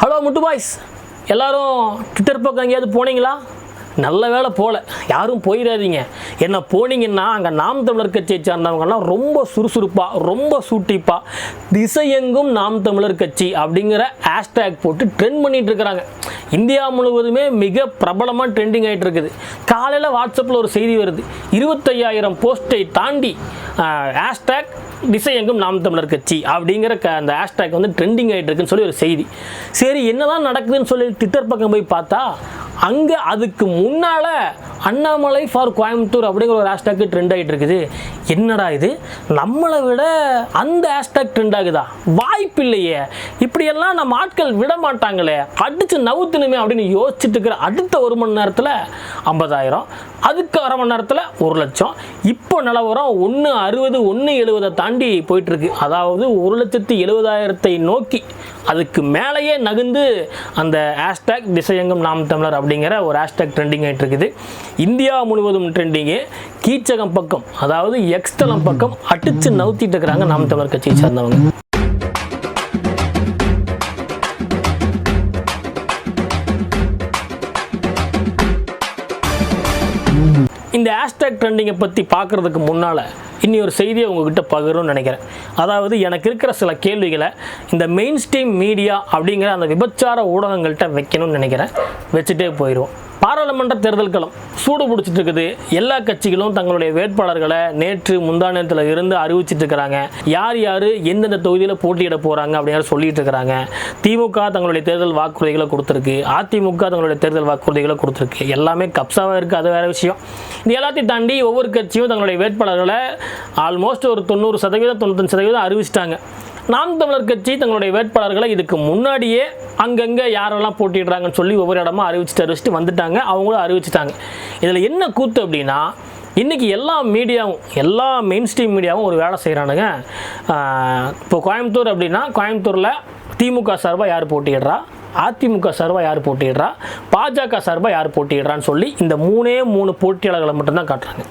Hello முட்டு boys எல்லாரும் Twitter பக்கம் எங்கேயாவது போனீங்களா? நல்ல வேளை போகல யாரும் போயிடாதீங்க. என்ன போனீங்கன்னா அங்கே நாம் தமிழர் கட்சியை சார்ந்தவங்கலாம் ரொம்ப சுறுசுறுப்பாக ரொம்ப சூட்டிப்பாக திசையெங்கும் நாம் தமிழர் கட்சி அப்படிங்கிற ஹேஷ்டேக் போட்டு ட்ரெண்ட் பண்ணிகிட்ருக்குறாங்க இருக்கிறாங்க. இந்தியா முழுவதுமே மிக பிரபலமாக ட்ரெண்டிங் ஆகிட்டு இருக்குது. காலையில் வாட்ஸ்அப்பில் ஒரு செய்தி வருது. இருபத்தையாயிரம் போஸ்ட்டை தாண்டி ஹேஷ்டேக் திசையெங்கும் நாம் தமிழர் கட்சி அப்படிங்கிற க அந்த ஹேஷ்டேக் வந்து ட்ரெண்டிங் ஆகிட்டு இருக்குன்னு சொல்லி ஒரு செய்தி. சரி என்னதான் நடக்குதுன்னு சொல்லி ட்விட்டர் பக்கம் போய் பார்த்தா அங்கே அதுக்கு முன்னால் அண்ணாமலை ஃபார் கோயம்புத்தூர் அப்படிங்கிற ஒரு ஹேஷ்டேக்கு ட்ரெண்ட் ஆகிட்டு இருக்குது. என்னடா இது? நம்மளை விட அந்த ஹேஷ்டேக் ட்ரெண்ட் ஆகுதா? வாய்ப்பு இல்லையே. இப்படியெல்லாம் நம்ம ஆட்கள் விட மாட்டாங்களே. அடித்து நவுத்தணுமே அப்படின்னு யோசிச்சுட்டு இருக்கிற அடுத்த ஒரு மணி நேரத்தில் ஐம்பதாயிரம் அதுக்கு அரை மணி நேரத்தில் ஒரு லட்சம். இப்போ நிலவரம் ஒன்று அறுபது ஒன்று எழுபதை தாண்டி போயிட்டுருக்கு. அதாவது ஒரு லட்சத்து எழுபதாயிரத்தை நோக்கி அதுக்கு மேலேயே நகுந்து அந்த ஹேஷ்டேக் திசையங்கம் நாம் தமிழர் அப்படிங்கிற ஒரு ஹேஷ்டேக் ட்ரெண்டிங் ஆகிட்டு இருக்குது. இந்தியா முழுவதும் ட்ரெண்டிங்கு கீச்சகம் பக்கம் அதாவது எக்ஸ்தலம் பக்கம் அடித்து நவுத்திட்டு இருக்கிறாங்க நாம் தமிழர் கட்சியை சேர்ந்தவங்க. இந்த ஹேஷ்டேக் ட்ரெண்டிங்கை பற்றி பார்க்குறதுக்கு முன்னால் இன்னி ஒரு செய்தியை உங்ககிட்ட பகிரணும்னு நினைக்கிறேன். அதாவது எனக்கு இருக்கிற சில கேள்விகளை இந்த மெயின் ஸ்ட்ரீம் மீடியா அப்படிங்கிற அந்த விபச்சார ஊடகங்கள்கிட்ட வைக்கணும்னு நினைக்கிறேன். வச்சுட்டே போயிடுவோம் பாராளுமன்ற தேர்தல்களும் சூடு பிடிச்சிட்டு இருக்குது எல்லா கட்சிகளும் தங்களுடைய வேட்பாளர்களை நேற்று முந்தானத்தில் இருந்து அறிவிச்சிட்டு இருக்கிறாங்க யார் யார் எந்தெந்த தொகுதியில் போட்டியிட போகிறாங்க அப்படின்னு சொல்லிட்டு இருக்கிறாங்க திமுக தங்களுடைய தேர்தல் வாக்குறுதிகளை கொடுத்துருக்கு. அதிமுக தங்களுடைய தேர்தல் வாக்குறுதிகளை கொடுத்துருக்கு. எல்லாமே கப்சாவாக இருக்குது அது வேறு விஷயம். இது எல்லாத்தையும் தாண்டி ஒவ்வொரு கட்சியும் தங்களுடைய வேட்பாளர்களை ஆல்மோஸ்ட் ஒரு தொண்ணூறு சதவீதம் தொண்ணூத்தஞ்சு சதவீதம் அறிவிச்சிட்டாங்க. நாம் தமிழர் கட்சி தங்களுடைய வேட்பாளர்களை இதுக்கு முன்னாடியே அங்கங்கே யாரெல்லாம் போட்டிடுறாங்கன்னு சொல்லி ஒவ்வொரு இடமா அறிவிச்சுட்டு அறிவிச்சுட்டு வந்துட்டாங்க. அவங்களும் அறிவிச்சிட்டாங்க. இதில் என்ன கூத்து அப்படின்னா இன்றைக்கி எல்லா மீடியாவும் எல்லா மெயின் ஸ்ட்ரீம் மீடியாவும் ஒரு வேலை செய்கிறானுங்க இப்போ கோயம்புத்தூர் அப்படின்னா கோயம்புத்தூரில் திமுக சார்பாக யார் போட்டியிடுறா? அதிமுக சார்பாக யார் போட்டியிடுறா? பாஜக சார்பாக யார் போட்டியிடுறான்னு சொல்லி இந்த மூணே மூணு போட்டியாளர்களை மட்டும்தான் காட்டுறாங்க.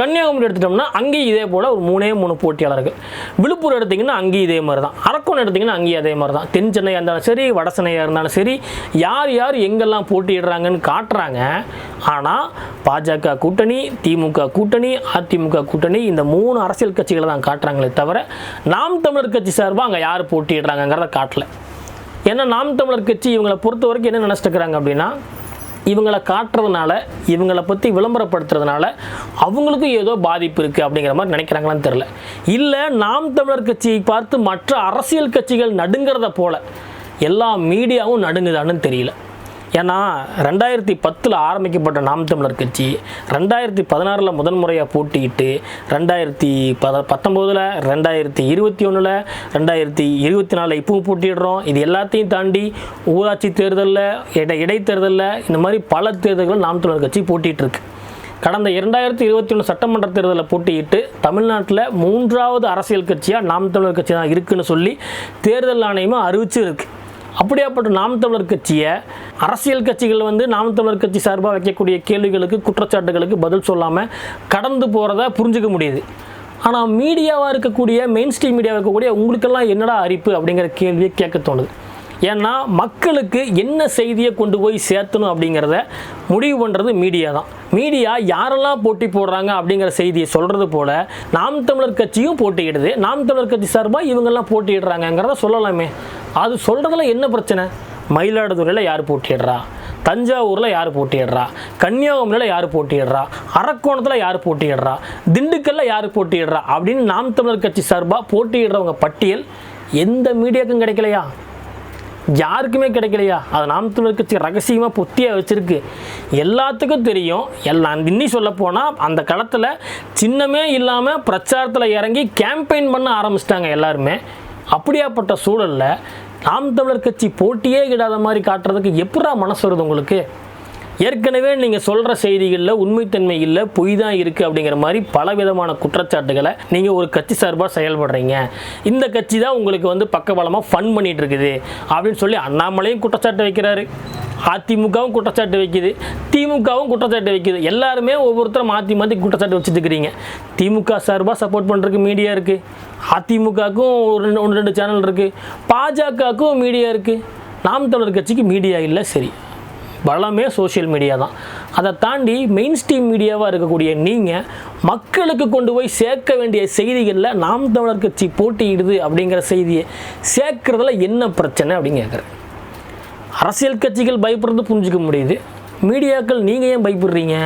கன்னியாகுமரி எடுத்துட்டோம்னா அங்கேயும் இதே போல் ஒரு மூணே மூணு போட்டியாளர்கள். விழுப்புரம் எடுத்திங்கன்னா அங்கேயும் இதே மாதிரி தான் அரக்கோணம் எடுத்திங்கன்னா அங்கேயும் அதே மாதிரி தான் தென் சென்னையாக இருந்தாலும் சரி வட சென்னையாக இருந்தாலும் சரி யார் யார் எங்கெல்லாம் போட்டியிடுறாங்கன்னு காட்டுறாங்க. ஆனால் பாஜக கூட்டணி திமுக கூட்டணி அதிமுக கூட்டணி இந்த மூணு அரசியல் கட்சிகளை தான் காட்டுறாங்களே தவிர நாம் தமிழர் கட்சி சார்பாக அங்கே யார் போட்டியிடுறாங்கங்கிறத காட்டல. ஏன்னா நாம் தமிழர் கட்சி இவங்களை பொறுத்த வரைக்கும் என்ன நினச்சிட்டு இருக்கிறாங்க அப்படின்னா இவங்களை காட்டுறதுனால இவங்களை பற்றி விளம்பரப்படுத்துறதுனால அவங்களுக்கும் ஏதோ பாதிப்பு இருக்குது அப்படிங்கிற மாதிரி நினைக்கிறாங்களான்னு தெரில இல்லை நாம் தமிழர் கட்சியை பார்த்து மற்ற அரசியல் கட்சிகள் நடுங்கிறத போல எல்லா மீடியாவும் நடுங்குதான்னு தெரியல. ஏன்னா ரெண்டாயிரத்தி பத்தில் ஆரம்பிக்கப்பட்ட நாம் தமிழர் கட்சி ரெண்டாயிரத்தி பதினாறில் முதன் முறையாக போட்டியிட்டு ரெண்டாயிரத்தி பத பத்தொம்போதில் ரெண்டாயிரத்தி இருபத்தி ஒன்றில் ரெண்டாயிரத்தி இருபத்தி நாலில் இப்பவும் போட்டியிடுறோம். இது எல்லாத்தையும் தாண்டி ஊராட்சி தேர்தலில் இடை இடைத்தேர்தலில் இந்த மாதிரி பல தேர்தல்கள் நாம் தமிழர் கட்சி போட்டிகிட்ருக்கு கடந்த இரண்டாயிரத்தி இருபத்தி ஒன்று சட்டமன்ற தேர்தலில் போட்டியிட்டு தமிழ்நாட்டில் மூன்றாவது அரசியல் கட்சியாக நாம் தமிழர் கட்சி தான் இருக்குதுன்னு சொல்லி தேர்தல் ஆணையமும் அறிவிச்சு இருக்குது அப்படியாப்பட்ட நாம் தமிழர் கட்சியை அரசியல் கட்சிகள் வந்து நாம் தமிழர் கட்சி சார்பாக வைக்கக்கூடிய கேள்விகளுக்கு குற்றச்சாட்டுகளுக்கு பதில் சொல்லாமல் கடந்து போகிறத புரிஞ்சுக்க முடியுது. ஆனால் மீடியாவாக இருக்கக்கூடிய மெயின் ஸ்ட்ரீம் மீடியாவாக இருக்கக்கூடிய உங்களுக்கெல்லாம் என்னடா அரிப்பு அப்படிங்கிற கேள்வியை கேட்க தோணுது. ஏன்னா மக்களுக்கு என்ன செய்தியை கொண்டு போய் சேர்த்தணும் அப்படிங்கிறத முடிவு பண்ணுறது மீடியா தான். மீடியா யாரெல்லாம் போட்டி போடுறாங்க அப்படிங்கிற செய்தியை சொல்கிறது போல் நாம் தமிழர் கட்சியும் போட்டியிடுது. நாம் தமிழர் கட்சி சார்பாக இவங்கெல்லாம் போட்டியிடுறாங்கங்கிறத சொல்லலாமே. அது சொல்கிறதுல என்ன பிரச்சனை? மயிலாடுதுறையில் யார் போட்டியிடுறா? தஞ்சாவூரில் யார் போட்டியிடுறா? கன்னியாகுமரியில் யார் போட்டியிடுறா? அரக்கோணத்தில் யார் போட்டியிடுறா? திண்டுக்கல்ல யார் போட்டியிடுறா? அப்படின்னு நாம் தமிழர் கட்சி சார்பாக போட்டியிடுறவங்க பட்டியல் எந்த மீடியாவுக்கும் கிடைக்கலையா? யாருக்குமே கிடைக்கலையா? அது நாம் தமிழர் கட்சி ரகசியமாக பொத்தியாக வச்சுருக்கு. எல்லாத்துக்கும் தெரியும். எல்லாம் இன்னி சொல்ல போனால் அந்த களத்தில் சின்னமே இல்லாமல் பிரச்சாரத்தில் இறங்கி கேம்பெயின் பண்ண ஆரம்பிச்சிட்டாங்க எல்லாருமே. அப்படியாப்பட்ட சூழலில் நாம் தமிழர் கட்சி போட்டியே இடாத மாதிரி காட்டுறதுக்கு எப்படா மனசு வருது உங்களுக்கு? ஏற்கனவே நீங்கள் சொல்கிற செய்திகளில் உண்மைத்தன்மை இல்லை பொய் தான் இருக்குது அப்படிங்கிற மாதிரி பல விதமான குற்றச்சாட்டுகளை நீங்கள் ஒரு கட்சி சார்பாக செயல்படுறீங்க. இந்த கட்சி தான் உங்களுக்கு வந்து பக்கபலமாக ஃபன் பண்ணிகிட்ருக்குது இருக்குது அப்படின்னு சொல்லி அண்ணாமலையும் குற்றச்சாட்டு வைக்கிறாரு. அதிமுகவும் குற்றச்சாட்டு வைக்குது. திமுகவும் குற்றச்சாட்டு வைக்குது. எல்லாருமே ஒவ்வொருத்தரும் மாற்றி மாற்றி குற்றச்சாட்டு வச்சுட்டு திமுக சார்பாக சப்போர்ட் பண்ணுறதுக்கு மீடியா இருக்குது அதிமுகவுக்கும் ஒரு ரெண்டு ஒன்று ரெண்டு சேனல் இருக்குது பாஜகவுக்கும் மீடியா இருக்குது நாம் தமிழர் கட்சிக்கு மீடியா இல்லை சரி. பலமே சோஷியல் மீடியா தான். அதை தாண்டி மெயின் ஸ்ட்ரீம் மீடியாவாக இருக்கக்கூடிய நீங்கள் மக்களுக்கு கொண்டு போய் சேர்க்க வேண்டிய செய்திகளில் நாம் தமிழர் கட்சி போட்டியிடுது அப்படிங்கிற செய்தியை சேர்க்கறதுல என்ன பிரச்சனை அப்படின்னு கேட்குறேன். அரசியல் கட்சிகள் பயப்படுறது புரிஞ்சுக்க முடியுது. மீடியாக்கள் நீங்கள் ஏன் பயப்படுறீங்க?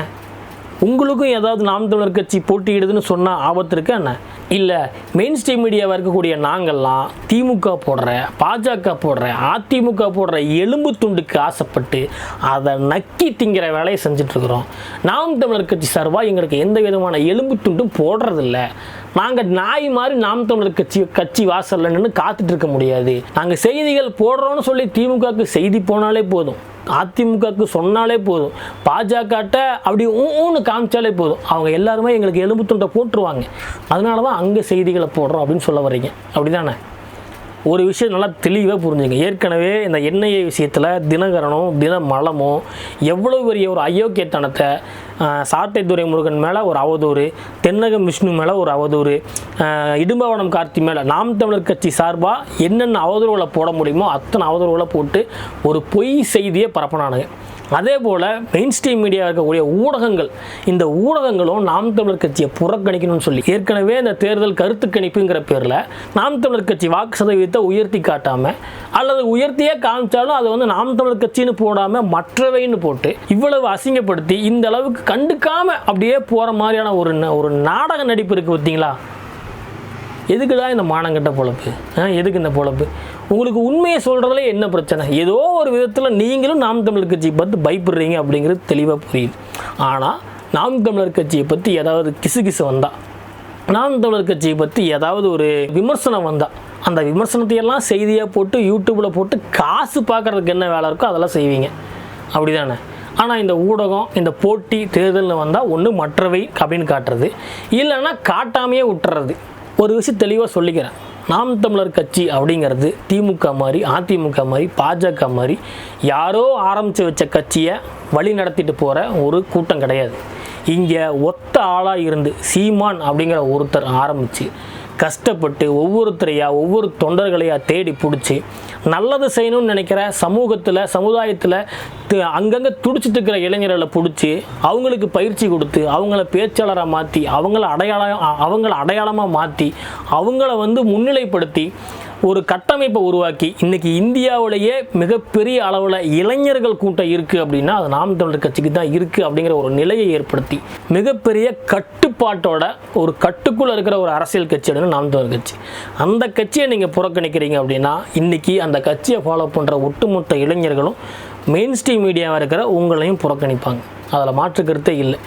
உங்களுக்கும் ஏதாவது நாம் தமிழர் கட்சி போட்டியிடுதுன்னு சொன்னால் ஆபத்து இருக்கா என்ன? இல்லை மெயின் ஸ்ட்ரீம் மீடியாவாக இருக்கக்கூடிய நாங்கள்லாம் திமுக போடுற பாஜக போடுற அதிமுக போடுற எலும்பு துண்டுக்கு ஆசைப்பட்டு அதை நக்கி திங்கிற வேலையை செஞ்சிட்ருக்குறோம். நாம் தமிழர் கட்சி சார்பாக எங்களுக்கு எந்த விதமான எலும்பு துண்டும் போடுறதில்ல. நாங்கள் நாய் மாதிரி நாம் தமிழர் கட்சி கட்சி வாசல்ல நின்று காத்துட்டு இருக்க முடியாது. நாங்கள் செய்திகள் போடுறோம்னு சொல்லி திமுகவுக்கு செய்தி போனாலே போதும். அதிமுகவுக்கு சொன்னாலே போதும். பாஜகட்ட அப்படி ஊன்னு காமிச்சாலே போதும். அவங்க எல்லாருமே எங்களுக்கு எலும்பு துண்டை போட்டுருவாங்க. அதனால தான் அங்கே செய்திகளை போடுறோம் அப்படின்னு சொல்ல வர்றீங்க. அப்படிதானே? ஒரு விஷயம் நல்லா தெளிவாக புரிஞ்சுங்க. ஏற்கனவே இந்த எண்ணெய் விஷயத்தில் தினகரனும் தினமலமும் எவ்வளோ பெரிய ஒரு அயோக்கியத்தனத்தை சாட்டைத்துறை முருகன் மேலே ஒரு அவதூறு தென்னகம் விஷ்ணு மேலே ஒரு அவதூறு இடும்பவனம் கார்த்தி மேலே நாம் தமிழர் கட்சி சார்பாக என்னென்ன அவதூறுகளை போட முடியுமோ அத்தனை அவதூறுகளை போட்டு ஒரு பொய் செய்தியை பரப்பினானுங்க. அதே போல் மெயின் ஸ்ட்ரீம் மீடியா இருக்கக்கூடிய ஊடகங்கள் இந்த ஊடகங்களும் நாம் தமிழர் கட்சியை புறக்கணிக்கணும்னு சொல்லி ஏற்கனவே இந்த தேர்தல் கருத்து கணிப்புங்கிற பேரில் நாம் தமிழர் கட்சி வாக்கு சதவீதத்தை உயர்த்தி காட்டாமல் அல்லது உயர்த்தியே காமிச்சாலும் அதை வந்து நாம் தமிழர் கட்சின்னு போடாமல் மற்றவைன்னு போட்டு இவ்வளவு அசிங்கப்படுத்தி இந்த அளவுக்கு கண்டுக்காமல் அப்படியே போகிற மாதிரியான ஒரு ந- ஒரு நாடக நடிப்பு இருக்குது பார்த்தீங்களா? எதுக்கு தான் இந்த மானங்கட்ட பொழப்பு? ஆ, எதுக்கு இந்த பொழப்பு? உங்களுக்கு உண்மையை சொல்கிறதுல என்ன பிரச்சனை? ஏதோ ஒரு விதத்தில் நீங்களும் நாம் தமிழர் கட்சியை பார்த்து பயப்படுறீங்க அப்படிங்கிறது தெளிவாக புரியுது. ஆனால் நாம் தமிழர் கட்சியை பற்றி ஏதாவது கிசு கிசு வந்தால் நாம் தமிழர் கட்சியை பற்றி ஏதாவது ஒரு விமர்சனம் வந்தால் அந்த விமர்சனத்தையெல்லாம் செய்தியாக போட்டு யூடியூப்பில் போட்டு காசு பார்க்குறதுக்கு என்ன வேலை இருக்கோ அதெல்லாம் செய்வீங்க. அப்படி தானே ஆனால் இந்த ஊடகம் இந்த போட்டி தேர்தல்னு வந்தால் ஒன்று மற்றவை அப்படின்னு காட்டுறது. இல்லைன்னா காட்டாமையே விட்டுறது ஒரு விஷயம் தெளிவாக சொல்லிக்கிறேன். நாம் தமிழர் கட்சி அப்படிங்கிறது திமுக மாதிரி அதிமுக மாதிரி பாஜக மாதிரி யாரோ ஆரம்பித்து வச்ச கட்சியை வழி நடத்திட்டு போகிற ஒரு கூட்டம் கிடையாது. இங்கே ஒத்த ஆளாக இருந்து சீமான் அப்படிங்கிற ஒருத்தர் ஆரம்பித்து கஷ்டப்பட்டு ஒவ்வொருத்தரையாக ஒவ்வொரு தொண்டர்களையாக தேடி பிடிச்சி நல்லது செய்யணும்னு நினைக்கிற சமூகத்தில் சமுதாயத்தில் அங்கங்கே துடிச்சிட்டு இருக்கிற இளைஞர்களை பிடிச்சி அவங்களுக்கு பயிற்சி கொடுத்து அவங்கள பேச்சாளராக மாற்றி அவங்கள அடையாளம் அவங்கள அடையாளமாக மாற்றி அவங்கள வந்து முன்னிலைப்படுத்தி ஒரு கட்டமைப்பை உருவாக்கி இன்னைக்கு இந்தியாவிலேயே மிகப்பெரிய அளவில் இளைஞர்கள் கூட்டம் இருக்குது அப்படின்னா அது நாம் தமிழர் கட்சிக்கு தான் இருக்குது அப்படிங்கிற ஒரு நிலையை ஏற்படுத்தி மிகப்பெரிய கட்டுப்பாட்டோட ஒரு கட்டுக்குள்ளே இருக்கிற ஒரு அரசியல் கட்சி அப்படின்னா நாம் தமிழர் கட்சி. அந்த கட்சியை நீங்கள் புறக்கணிக்கிறீங்க அப்படின்னா இன்னைக்கு அந்த கட்சியை ஃபாலோ பண்ணுற ஒட்டுமொத்த இளைஞர்களும் மெயின் ஸ்ட்ரீம் மீடியாவாக இருக்கிற உங்களையும் புறக்கணிப்பாங்க. அதில் மாற்று கருத்தே இல்லை.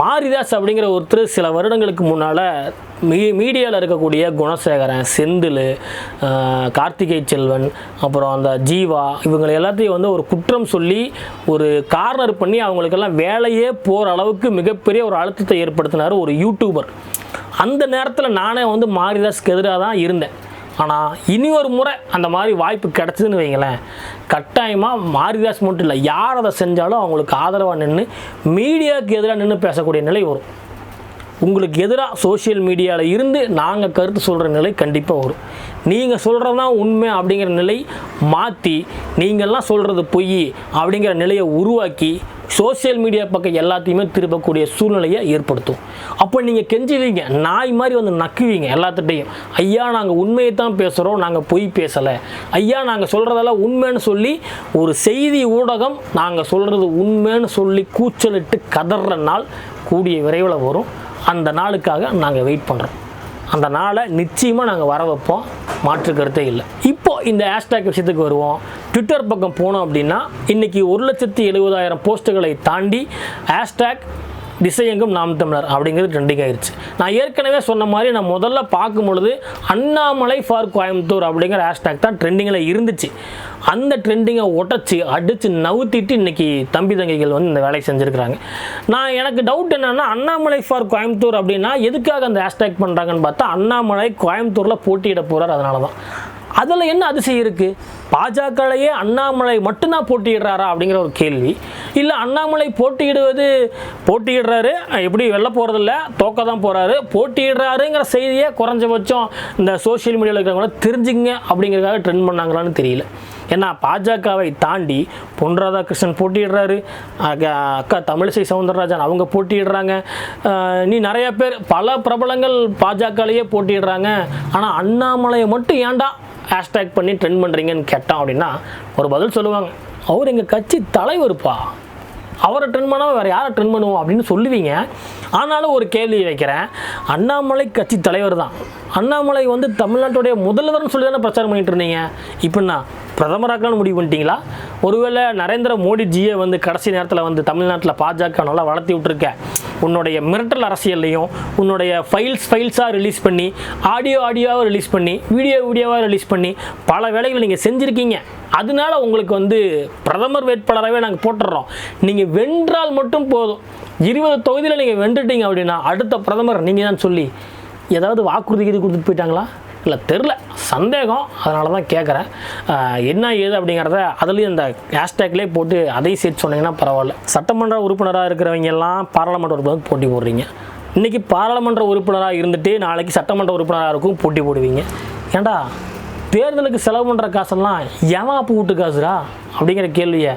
மாரிதாஸ் அப்படிங்கிற ஒருத்தர் சில வருடங்களுக்கு முன்னால் மீ மீடியாவில் இருக்கக்கூடிய குணசேகரன் செந்தில் கார்த்திகை செல்வன் அப்புறம் அந்த ஜீவா இவங்களை எல்லாத்தையும் வந்து ஒரு குற்றம் சொல்லி ஒரு கார்னர் பண்ணி அவங்களுக்கெல்லாம் வேலையே போகிற அளவுக்கு மிகப்பெரிய ஒரு அழுத்தத்தை ஏற்படுத்தினார் ஒரு யூடியூபர் அந்த நேரத்தில் நானே வந்து மாரிதாஸ்க்கு எதிராக தான் இருந்தேன். ஆனால் இனி ஒரு முறை அந்த மாதிரி வாய்ப்பு கிடச்சிதுன்னு வைங்களேன். கட்டாயமாக மாரிதாஸ் மட்டும் இல்லை யார் அதை செஞ்சாலும் அவங்களுக்கு ஆதரவாக நின்று மீடியாவுக்கு எதிராக நின்று பேசக்கூடிய நிலை வரும். உங்களுக்கு எதிராக சோஷியல் மீடியாவில் இருந்து நாங்கள் கருத்து சொல்கிற நிலை கண்டிப்பாக வரும். நீங்கள் சொல்கிறது தான் உண்மை அப்படிங்கிற நிலை மாற்றி நீங்கள்லாம் சொல்கிறது பொய் அப்படிங்கிற நிலையை உருவாக்கி சோஷியல் மீடியா பக்கம் எல்லாத்தையுமே திருப்பக்கூடிய சூழ்நிலையை ஏற்படுத்தும். அப்போ நீங்கள் கெஞ்சுவீங்க நாய் மாதிரி வந்து நக்குவீங்க எல்லாத்துட்டையும் ஐயா நாங்கள் உண்மையை தான் பேசுகிறோம் நாங்கள் பொய் பேசலை. ஐயா நாங்கள் சொல்கிறதெல்லாம் உண்மைன்னு சொல்லி ஒரு செய்தி ஊடகம் நாங்கள் சொல்கிறது உண்மைன்னு சொல்லி கூச்சலிட்டு கதற நாள் கூடிய விரைவில் வரும். அந்த நாளுக்காக நாங்கள் வெயிட் பண்ணுறோம் அந்த நாளை நிச்சயமாக நாங்கள் வர வைப்போம். மாற்று கருத்தே இல்லை. இப்போ இந்த ஹேஷ்டேக் விஷயத்துக்கு வருவோம். ட்விட்டர் பக்கம் போனோம் அப்படின்னா இன்றைக்கி ஒரு லட்சத்தி எழுபதாயிரம் போஸ்ட்டுகளை தாண்டி ஹேஷ்டேக் திசையெங்கும் நாம் தமிழர் அப்படிங்கிறது ட்ரெண்டிங் ஆயிடுச்சு நான் ஏற்கனவே சொன்ன மாதிரி நான் முதல்ல பார்க்கும் பொழுது அண்ணாமலை ஃபார் கோயம்புத்தூர் அப்படிங்கிற ஹேஷ்டேக் தான் ட்ரெண்டிங்கில் இருந்துச்சு. அந்த ட்ரெண்டிங்கை உடச்சி அடித்து நவுத்திட்டு இன்றைக்கி தம்பி தங்கைகள் வந்து இந்த வேலையை செஞ்சுருக்கிறாங்க. நான் எனக்கு டவுட் என்னென்னா அண்ணாமலை ஃபார் கோயம்புத்தூர் அப்படின்னா எதுக்காக அந்த ஹேஷ்டேக் பண்ணுறாங்கன்னு பார்த்தா அண்ணாமலை கோயம்புத்தூரில் போட்டியிட போகிறார் அதனால தான் அதில் என்ன அதிசயம் இருக்குது பாஜகலையே அண்ணாமலை மட்டும்தான் போட்டியிடுறாரா அப்படிங்கிற ஒரு கேள்வி. இல்லை அண்ணாமலை போட்டியிடுவது போட்டியிடுறாரு எப்படி வெளில போகிறதில்ல தோக்க தான் போகிறாரு போட்டியிடுறாருங்கிற செய்தியை குறைஞ்சபட்சம் இந்த சோஷியல் மீடியாவில் இருக்கிறவங்கள தெரிஞ்சுங்க அப்படிங்கிறதுக்காக ட்ரெண்ட் பண்ணாங்களான்னு தெரியல. ஏன்னா பாஜகவை தாண்டி பொன் ராதாகிருஷ்ணன் போட்டியிடுறாரு அக்கா தமிழிசை சவுந்தரராஜன் அவங்க போட்டியிடுறாங்க. நீ நிறைய பேர் பல பிரபலங்கள் பாஜகலையே போட்டியிடுறாங்க. ஆனால் அண்ணாமலையை மட்டும் ஏன்டா ஹேஷ்டேக் பண்ணி ட்ரெண்ட் பண்ணுறீங்கன்னு கேட்டான் அப்படின்னா ஒரு பதில் சொல்லுவாங்க. அவர் எங்கள் கட்சி தலைவருப்பா? அவரை ட்ரெண்ட் பண்ணாமல் வேறு யாரை ட்ரெண்ட் பண்ணுவோம்? அப்படின்னு சொல்லுவீங்க. ஆனாலும் ஒரு கேள்வி வைக்கிறேன். அண்ணாமலை கட்சி தலைவர் தான். அண்ணாமலை வந்து தமிழ்நாட்டுடைய முதல்வர்னு சொல்லி தானே பிரச்சாரம் பண்ணிட்டு இருந்தீங்க. இப்படின்னா பிரதமராக்கலாம்னு முடிவு பண்ணிட்டீங்களா? ஒருவேளை நரேந்திர மோடிஜியை வந்து கடைசி நேரத்தில் வந்து தமிழ்நாட்டில் பாஜக நல்லா வளர்த்தி விட்டுருக்கேன் உன்னுடைய மிரட்டல் அரசியல்லையும் உன்னுடைய ஃபைல்ஸ் ஃபைல்ஸாக ரிலீஸ் பண்ணி ஆடியோ ஆடியோவாக ரிலீஸ் பண்ணி வீடியோ வீடியோவாக ரிலீஸ் பண்ணி பல வேலைகளை நீங்கள் செஞ்சுருக்கீங்க. அதனால உங்களுக்கு வந்து பிரதமர் வேட்பாளராகவே நாங்கள் போட்டுடுறோம் நீங்கள் வென்றால் மட்டும் போதும். இருபது தொகுதியில் நீங்கள் வென்றுட்டீங்க அப்படின்னா அடுத்த பிரதமர் நீங்கள் தான் சொல்லி ஏதாவது வாக்குறுதி கீது கொடுத்துட்டு போயிட்டாங்களா? இல்லை தெரில. சந்தேகம். அதனால தான் கேட்குறேன். என்ன ஏது அப்படிங்கிறத அதுலேயும் இந்த ஹேஷ்டேக்லேயே போட்டு அதையும் சேர்த்து சொன்னீங்கன்னா பரவாயில்ல. சட்டமன்ற உறுப்பினராக இருக்கிறவங்க எல்லாம் பாராளுமன்ற உறுப்பினர் போட்டி போடுறீங்க. இன்றைக்கி பாராளுமன்ற உறுப்பினராக இருந்துட்டு நாளைக்கு சட்டமன்ற உறுப்பினராக இருக்கும் போட்டி போடுவீங்க. ஏண்டா தேர்தலுக்கு செலவு பண்ணுற காசெல்லாம் ஏமா அப்போ வீட்டு காசுடா? அப்படிங்கிற கேள்வியை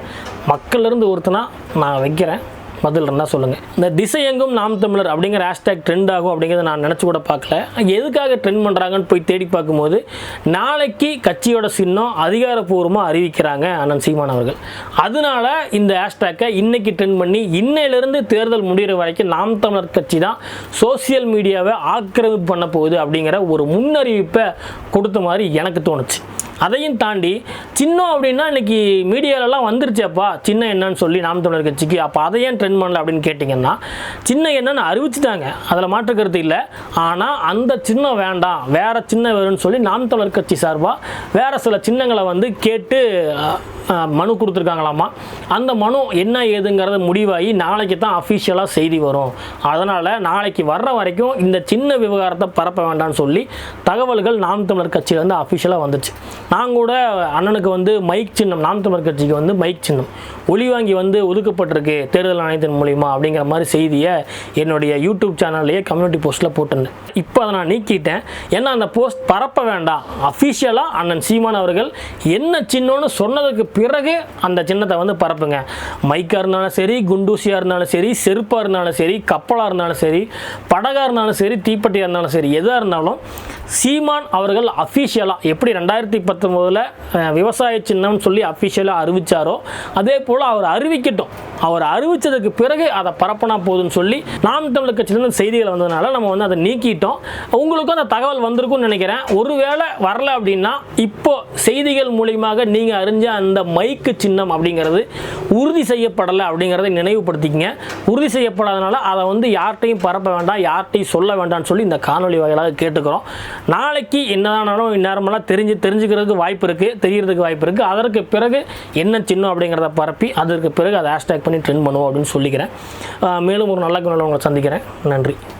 மக்கள்லேருந்து ஒருத்தனா நான் வைக்கிறேன். பதில் இருந்தால் சொல்லுங்கள் இந்த திசையெங்கும் நாம் தமிழர் அப்படிங்கிற ஹேஷ்டேக் ட்ரெண்ட் ஆகும் அப்படிங்கிறத நான் நினச்சி கூட பார்க்கல. எதுக்காக ட்ரெண்ட் பண்ணுறாங்கன்னு போய் தேடி பார்க்கும்போது நாளைக்கு கட்சியோட சின்னம் அதிகாரப்பூர்வமாக அறிவிக்கிறாங்க அண்ணன் சீமான் அவர்கள். அதனால இந்த ஹேஷ்டேக்கை இன்னைக்கு ட்ரெண்ட் பண்ணி இன்னையிலிருந்து தேர்தல் முடிகிற வரைக்கும் நாம் தமிழர் கட்சி தான் சோசியல் மீடியாவை ஆக்கிரமிப்பு பண்ண போகுது அப்படிங்கிற ஒரு முன்னறிவிப்பை கொடுத்த மாதிரி எனக்கு தோணுச்சு. அதையும் தாண்டி சின்னம் அப்படின்னா இன்னைக்கு மீடியாலலாம் வந்துருச்சேப்பா சின்ன என்னன்னு சொல்லி நாம் தமிழர் கட்சிக்கு. அப்போ அதை ஏன் ட்ரெண்ட் பண்ணல அப்படின்னு கேட்டிங்கன்னா சின்ன என்னன்னு அறிவிச்சிட்டாங்க. அதில் மாற்றுக்கருத்து இல்லை. ஆனால் அந்த சின்னம் வேண்டாம். வேறு சின்ன வேணும்னு சொல்லி நாம் தமிழர் கட்சி சார்பாக வேறு சில சின்னங்களை வந்து கேட்டு மனு கொடுத்துருக்காங்களாமா. அந்த மனு என்ன ஏதுங்கிறது முடிவாகி நாளைக்கு தான் அஃபிஷியலாக செய்தி வரும். அதனால் நாளைக்கு வர்ற வரைக்கும் இந்த சின்ன விவகாரத்தை பரப்ப வேண்டாம்னு சொல்லி தகவல்கள் நாம் தமிழர் கட்சியிலேருந்து அஃபிஷியலாக வந்துச்சு. நான் கூட அண்ணனுக்கு வந்து மைக் சின்னம் நாம் தமிழர் கட்சிக்கு வந்து மைக் சின்னம். ஒளி வாங்கி வந்து ஒதுக்கப்பட்டிருக்கு தேர்தல் ஆணையத்தின் மூலிமா அப்படிங்கிற மாதிரி செய்தியை என்னுடைய யூடியூப் சேனல்லையே கம்யூனிட்டி போஸ்ட்டில் போட்டிருந்தேன். இப்போ அதை நான் நீக்கிட்டேன். ஏன்னா அந்த போஸ்ட் பரப்ப வேண்டாம். அஃபிஷியலாக அண்ணன் சீமான் அவர்கள் என்ன சின்னம்னு சொன்னதுக்கு பிறகு அந்த சின்னத்தை வந்து பரப்புங்க. மைக்காக இருந்தாலும் சரி குண்டூசியாக இருந்தாலும் சரி செருப்பாக இருந்தாலும் சரி கப்பலாக இருந்தாலும் சரி படகாக இருந்தாலும் சரி தீப்பெட்டியாக இருந்தாலும் சரி எதாக இருந்தாலும் சீமான் அவர்கள் அஃபிஷியலாக எப்படி ரெண்டாயிரத்தி பத்தொம்போதில் விவசாய சின்னம்னு சொல்லி அஃபிஷியலாக அறிவிச்சாரோ அதே போல் அவர் அறிவிக்கட்டும். அவர் அறிவித்ததுக்கு பிறகு அதை பரப்பினா போதும்னு சொல்லி நாம் தமிழர் கட்சியிலேருந்து செய்திகள் வந்ததுனால நம்ம வந்து அதை நீக்கிட்டோம். உங்களுக்கும் அந்த தகவல் வந்திருக்கும்னு நினைக்கிறேன். ஒருவேளை வரல அப்படின்னா இப்போ செய்திகள் மூலியமாக நீங்கள் அறிஞ்ச அந்த மைக்கு சின்னம் அப்படிங்கிறது உறுதி செய்யப்படலை அப்படிங்கிறத நினைவுபடுத்திக்கங்க. உறுதி செய்யப்படாதனால அதை வந்து யார்கிட்டையும் பரப்ப வேண்டாம் யார்கிட்டையும் சொல்ல வேண்டாம்னு சொல்லி இந்த காணொலி வாயிலாக கேட்டுக்கிறோம். நாளைக்கு என்னதானாலும் இந்நேரமெல்லாம் தெரிஞ்சு தெரிஞ்சுக்கிறதுக்கு வாய்ப்பு இருக்குது தெரியறதுக்கு வாய்ப்பு இருக்குது அதற்கு பிறகு என்ன சின்னம் அப்படிங்கிறத பரப்பி அதற்கு பிறகு அதை ஹேஷ்டேக் பண்ணி ட்ரெண்ட் பண்ணுவோம் அப்படின்னு சொல்லிக்கிறேன். மேலும் ஒரு நல்ல குணம் உங்களை சந்திக்கிறேன். நன்றி.